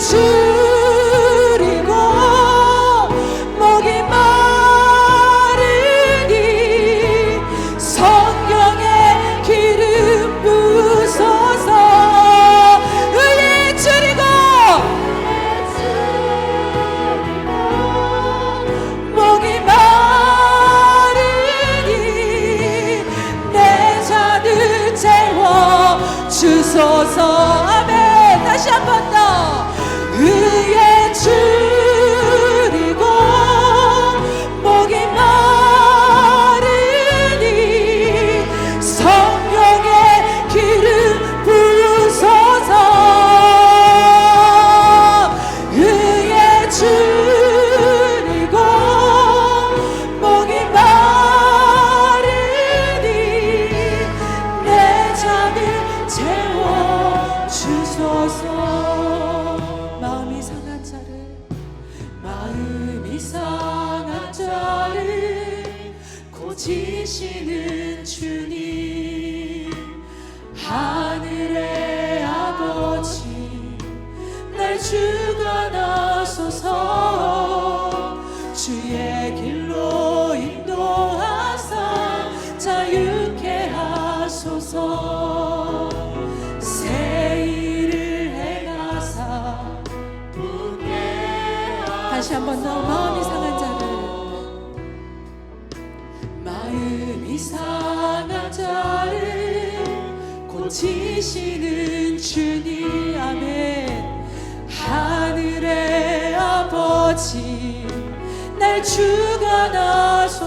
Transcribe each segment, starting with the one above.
to 날 주관하소서 주의 길로 인도하사 자유케 하소서. 새 일을 행하사 다시 한번 더 마음이 상한 자를. 마음이 상한 자를 고치시는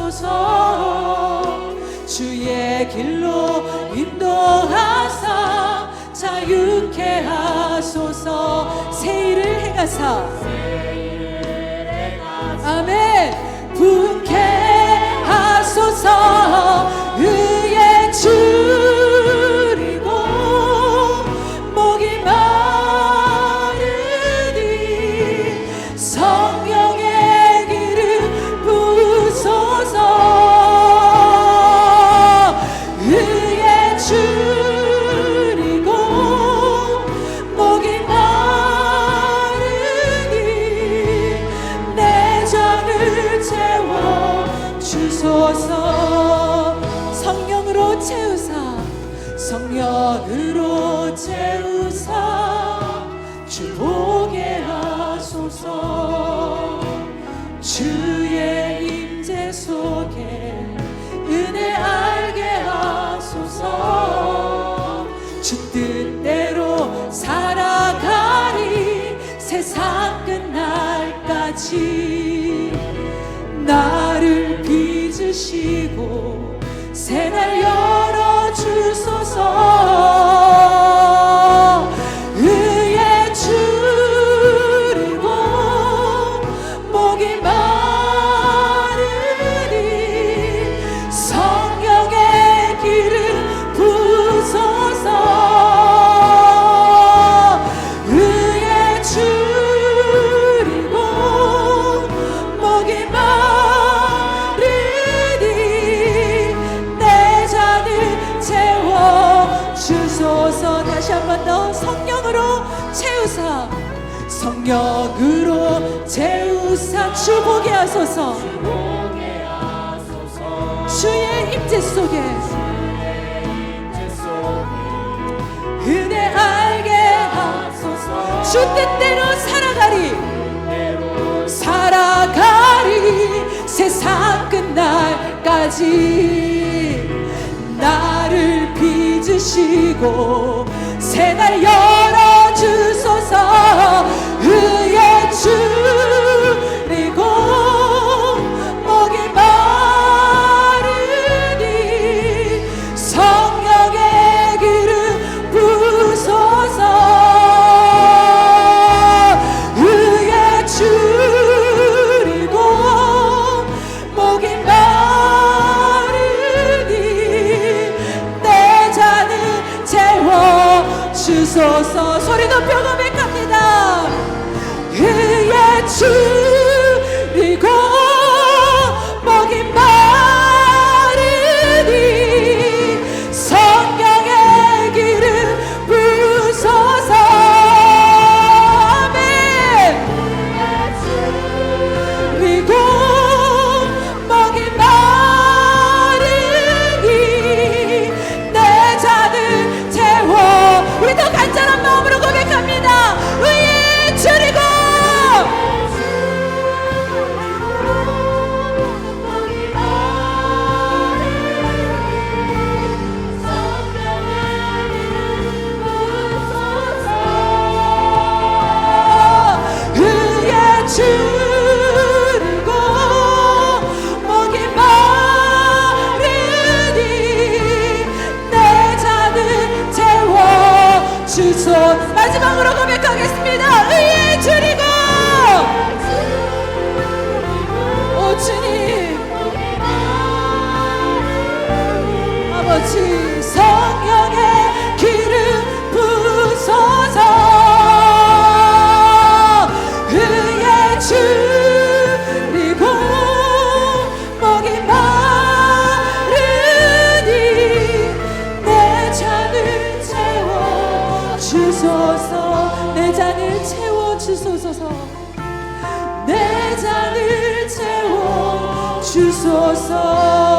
주관하소서 주의 길로 인도하사 자유케 하소서. 새 일을 행하사. 아멘. 분케 하소서 주소서 성령으로 채우사 성령으로 채우사 주 보게 하소서. 주의 임재 속에 은혜 알게 하소서. 주 뜻대로 살아가리 세상 끝날까지 빚으시고 새날 열 주 보게 하소서. 주의 임재 속에. 은혜 알게 하소서. 주 뜻대로 살아가리. 살아가리. 세상 끝날까지. 나를 빚으시고 새날 열어주소서. 의에 주소. 마지막으로 고백하겠습니다. 의에 주리고! 오 주님. 아버지 성령. 주소서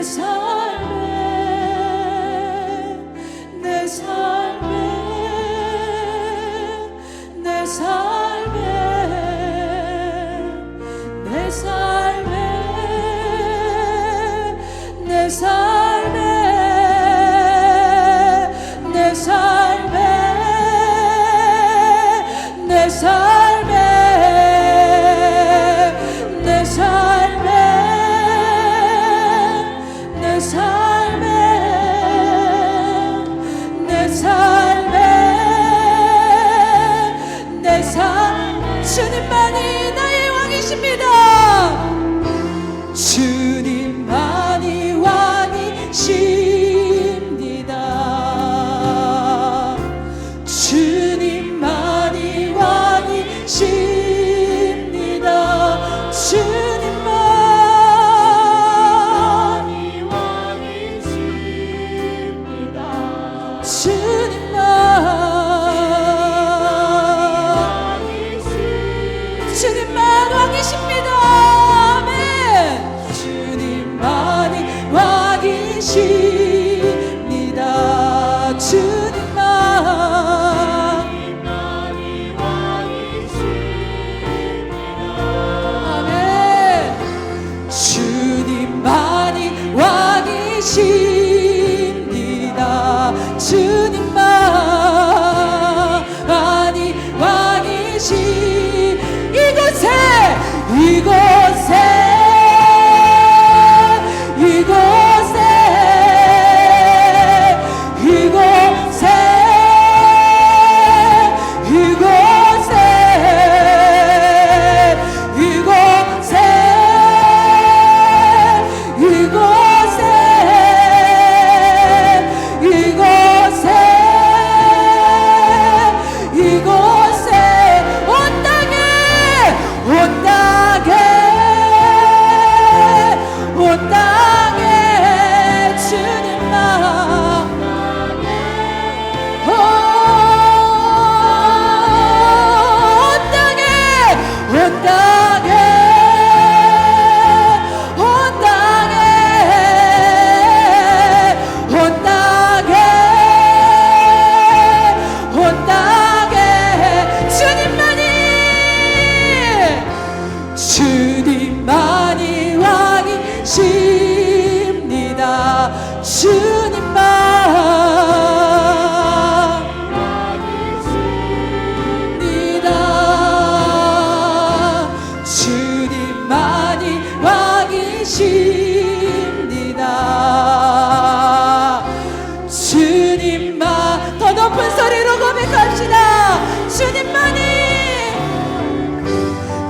this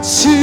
Se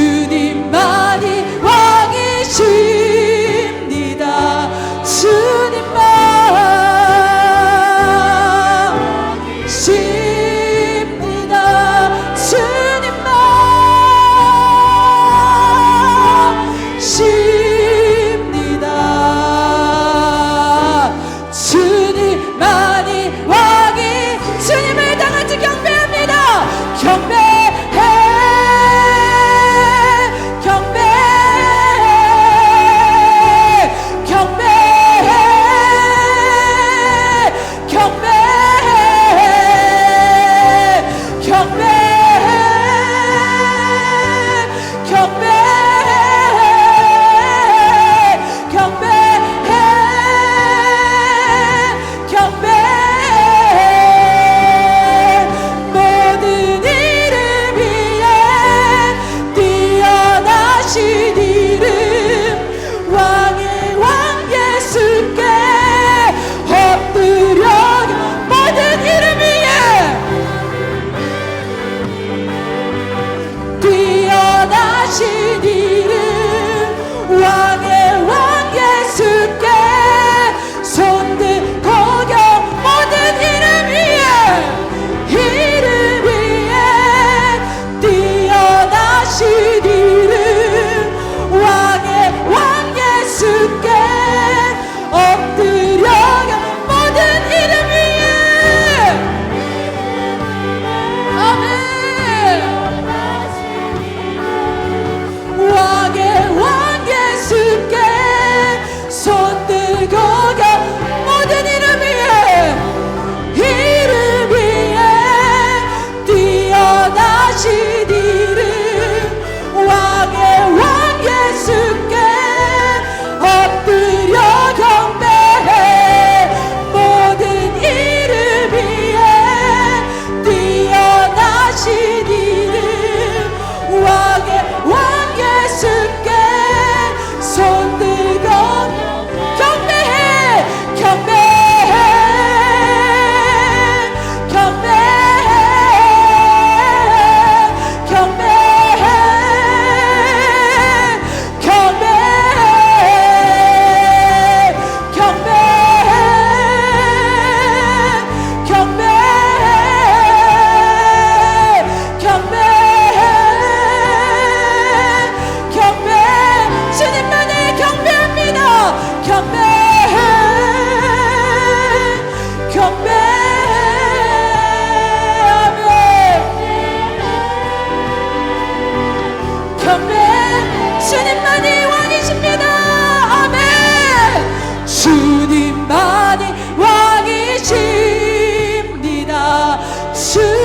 sim.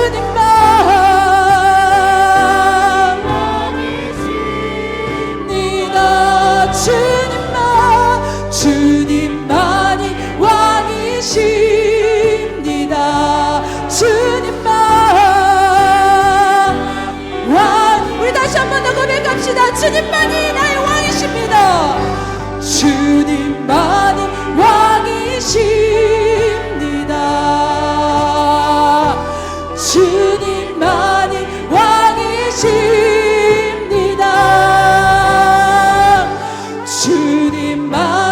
my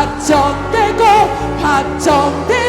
확정되고 확정되고.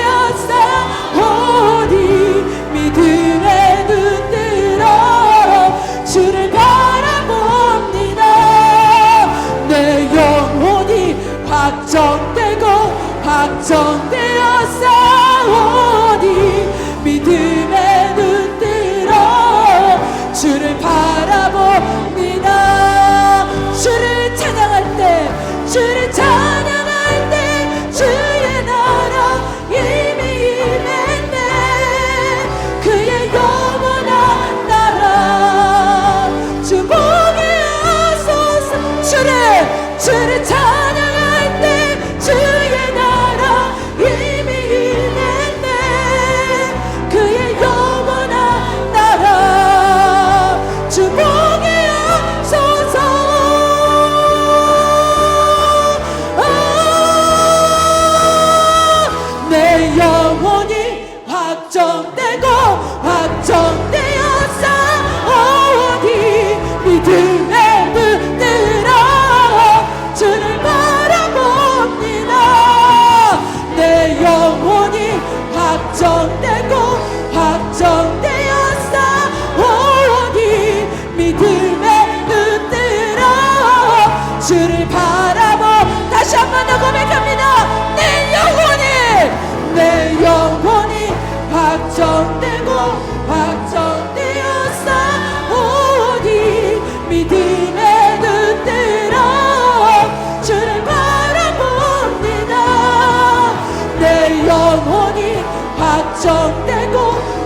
확정되고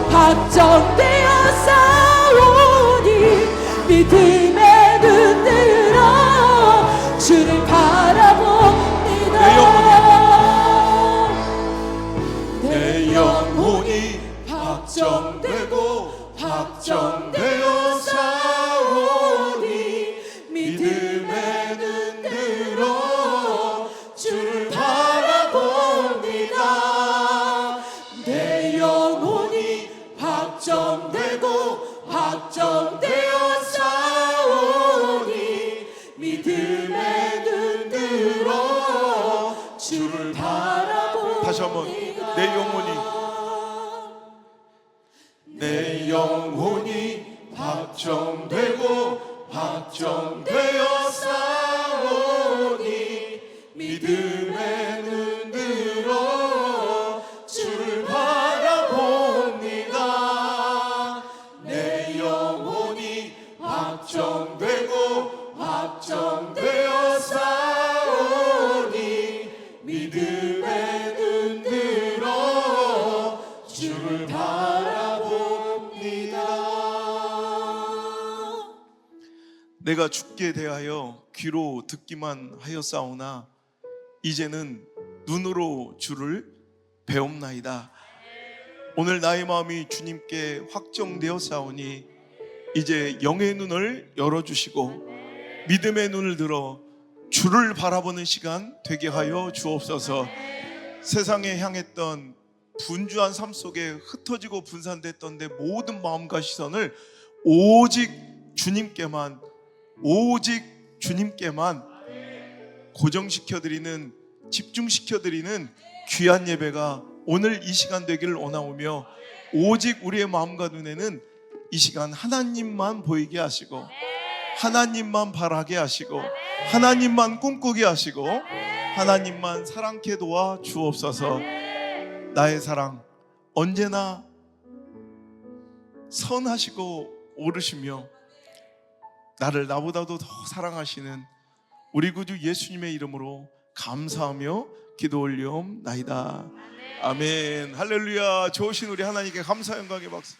확정되어 싸 믿음의 눈 들어 주를 바라봅니다 다시 한번 내 영혼이 바라봅니다. 내가 죽게 대하여 귀로 듣기만 하였사오나 이제는 눈으로 주를 배움나이다. 오늘 나의 마음이 주님께 확정되어 싸우니 이제 영의 눈을 열어주시고 믿음의 눈을 들어 주를 바라보는 시간 되게 하여 주옵소서. 세상에 향했던 분주한 삶 속에 흩어지고 분산됐던 내 모든 마음과 시선을 오직 주님께만 오직 주님께만 고정시켜 드리는 집중시켜 드리는 귀한 예배가 오늘 이 시간 되기를 원하오며 오직 우리의 마음과 눈에는 이 시간 하나님만 보이게 하시고 하나님만 바라게 하시고 하나님만 꿈꾸게 하시고 하나님만 사랑케 도와 주옵소서 나의 사랑 언제나 선하시고 오르시며 나를 나보다도 더 사랑하시는 우리 구주 예수님의 이름으로 감사하며 기도 올리옵나이다. 아멘. 할렐루야. 좋으신 우리 하나님께 감사 영광의 박수